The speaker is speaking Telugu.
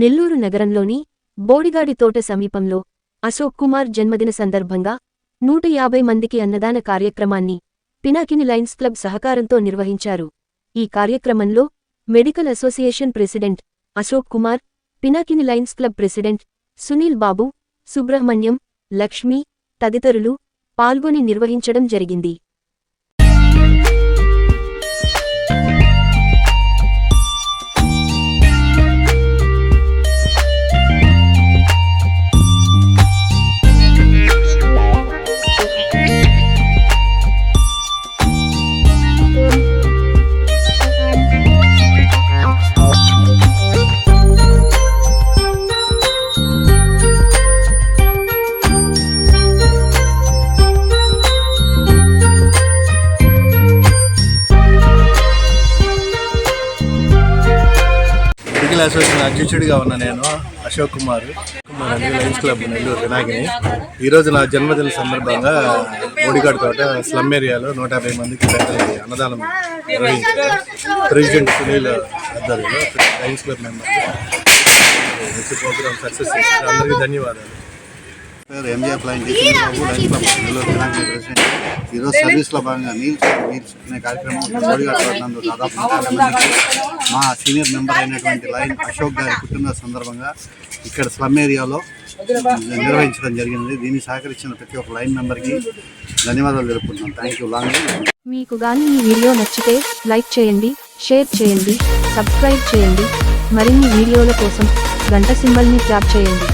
నెల్లూరు నగరంలోని బోడిగాడి తోట సమీపంలో అశోక్ కుమార్ జన్మదిన సందర్భంగా నూట యాభై మందికి అన్నదాన కార్యక్రమాన్ని పినాకిని లైన్స్ క్లబ్ సహకారంతో నిర్వహించారు. ఈ కార్యక్రమంలో medical association president Ashok Kumar Pinakini Lions Club president Sunil Babu Subrahmanyam Lakshmi తదితరులు పాల్గొని నిర్వహించడం జరిగింది. సైకిల్ అసోసియేషన్ అధ్యక్షుడిగా ఉన్న నేను అశోక్ కుమార్. కుమార్ అండి లయన్స్ క్లబ్ నెల్లూరు వినాయకని. ఈరోజు నా జన్మదిన సందర్భంగా మోడిగాడ్ తోట స్లమ్ ఏరియాలో నూట యాభై మందికి పేదలకి అన్నదానం ప్రెసిడెంట్ సునీల్ ఆధ్వర్యంలో లయన్స్ క్లబ్ మెంబర్ మంచి ప్రోగ్రామ్ సక్సెస్ అందరికీ ధన్యవాదాలు. పేరు ఎంజిఆర్ ప్లాన్ ఈరోజు సర్వీస్లో భాగంగా నీల్స్ నీల్స్ అనే కార్యక్రమం జోడిగా దాదాపు మందికి మా సీనియర్ మెంబర్ అయినటువంటి లైన్ అశోక్ గారి పుట్టిన సందర్భంగా ఇక్కడ స్లమ్ ఏరియాలో నిర్వహించడం జరిగింది. దీన్ని సహకరించిన ప్రతి ఒక్క లైన్ మెంబర్కి ధన్యవాదాలు తెలుపుకుంటున్నాం. థ్యాంక్ యూ లాంగ్ మీకు గాని ఈ వీడియో నచ్చితే లైక్ చేయండి షేర్ చేయండి సబ్స్క్రైబ్ చేయండి. మరిన్ని వీడియోల కోసం గంట సింబల్ని ట్యాప్ చేయండి.